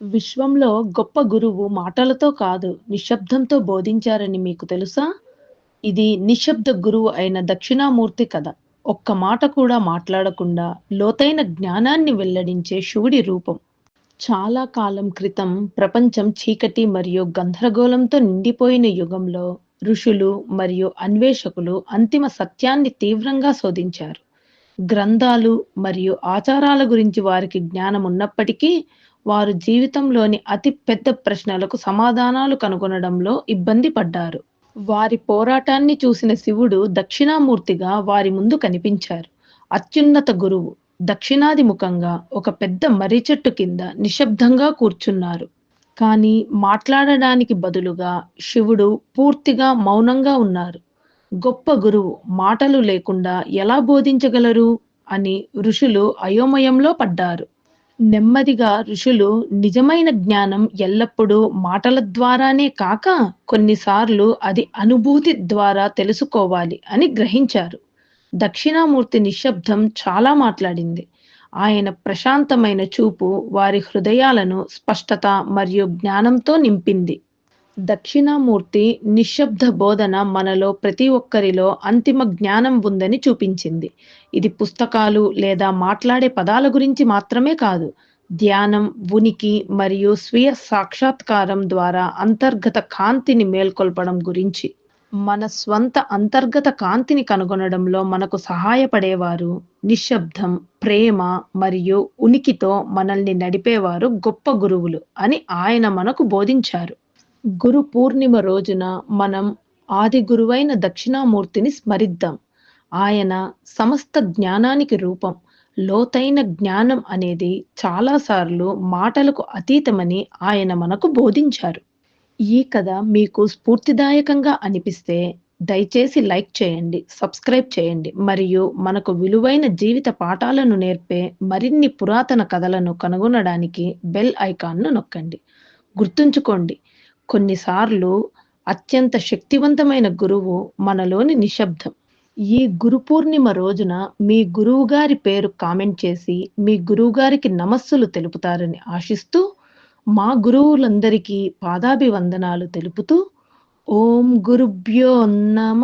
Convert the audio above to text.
విశ్వంలో గొప్ప గురువు మాటలతో కాదు, నిశ్శబ్దంతో బోధించారని మీకు తెలుసా? ఇది నిశ్శబ్ద గురువు అయిన దక్షిణామూర్తి కథ. ఒక్క మాట కూడా మాట్లాడకుండా లోతైన జ్ఞానాన్ని వెల్లడించే శివుడి రూపం. చాలా కాలం క్రితం ప్రపంచం చీకటి మరియు గందరగోళంతో నిండిపోయిన యుగంలో ఋషులు మరియు అన్వేషకులు అంతిమ సత్యాన్ని తీవ్రంగా శోధించారు. గ్రంథాలు మరియు ఆచారాల గురించి వారికి జ్ఞానం ఉన్నప్పటికీ, వారు జీవితంలోని అతి పెద్ద ప్రశ్నలకు సమాధానాలు కనుగొనడంలో ఇబ్బంది పడ్డారు. వారి పోరాటాన్ని చూసిన శివుడు దక్షిణామూర్తిగా వారి ముందు కనిపించారు. అత్యున్నత గురువు దక్షిణాదిముఖంగా ఒక పెద్ద మర్రి చెట్టు కింద నిశ్శబ్దంగా కూర్చున్నారు. కానీ మాట్లాడడానికి బదులుగా శివుడు పూర్తిగా మౌనంగా ఉన్నారు. గొప్ప గురువు మాటలు లేకుండా ఎలా బోధించగలరు అని ఋషులు అయోమయంలో పడ్డారు. నెమ్మదిగా ఋషులు నిజమైన జ్ఞానం ఎల్లప్పుడూ మాటల ద్వారానే కాక కొన్నిసార్లు అది అనుభూతి ద్వారా తెలుసుకోవాలి అని గ్రహించారు. దక్షిణామూర్తి నిశ్శబ్దం చాలా మాట్లాడింది. ఆయన ప్రశాంతమైన చూపు వారి హృదయాలను స్పష్టత మరియు జ్ఞానంతో నింపింది. దక్షిణామూర్తి నిశ్శబ్ద బోధన మనలో ప్రతి ఒక్కరిలో అంతిమ జ్ఞానం ఉందని చూపించింది. ఇది పుస్తకాలు లేదా మాట్లాడే పదాల గురించి మాత్రమే కాదు, ధ్యానం, ఉనికి మరియు స్వీయ సాక్షాత్కారం ద్వారా అంతర్గత కాంతిని మేల్కొల్పడం గురించి. మన స్వంత అంతర్గత కాంతిని కనుగొనడంలో మనకు సహాయపడేవారు, నిశ్శబ్దం, ప్రేమ మరియు ఉనికితో మనల్ని నడిపేవారు గొప్ప గురువులు అని ఆయన మనకు బోధించారు. గురు పూర్ణిమ రోజున మనం ఆది గురువైన దక్షిణామూర్తిని స్మరిద్దాం. ఆయన సమస్త జ్ఞానానికి రూపం. లోతైన జ్ఞానం అనేది చాలాసార్లు మాటలకు అతీతమని ఆయన మనకు బోధించారు. ఈ కథ మీకు స్ఫూర్తిదాయకంగా అనిపిస్తే దయచేసి లైక్ చేయండి, సబ్స్క్రైబ్ చేయండి మరియు మనకు విలువైన జీవిత పాఠాలను నేర్పే మరిన్ని పురాతన కథలను కనుగొనడానికి బెల్ ఐకాన్ను నొక్కండి. గుర్తుంచుకోండి, కొన్నిసార్లు అత్యంత శక్తివంతమైన గురువు మనలోని నిశ్శబ్దం. ఈ గురు పూర్ణిమ రోజున మీ గురువు గారి పేరు కామెంట్ చేసి మీ గురువుగారికి నమస్సులు తెలుపుతారని ఆశిస్తూ, మా గురువులందరికీ పాదాభివందనాలు తెలుపుతూ ఓం గురుభ్యో నమ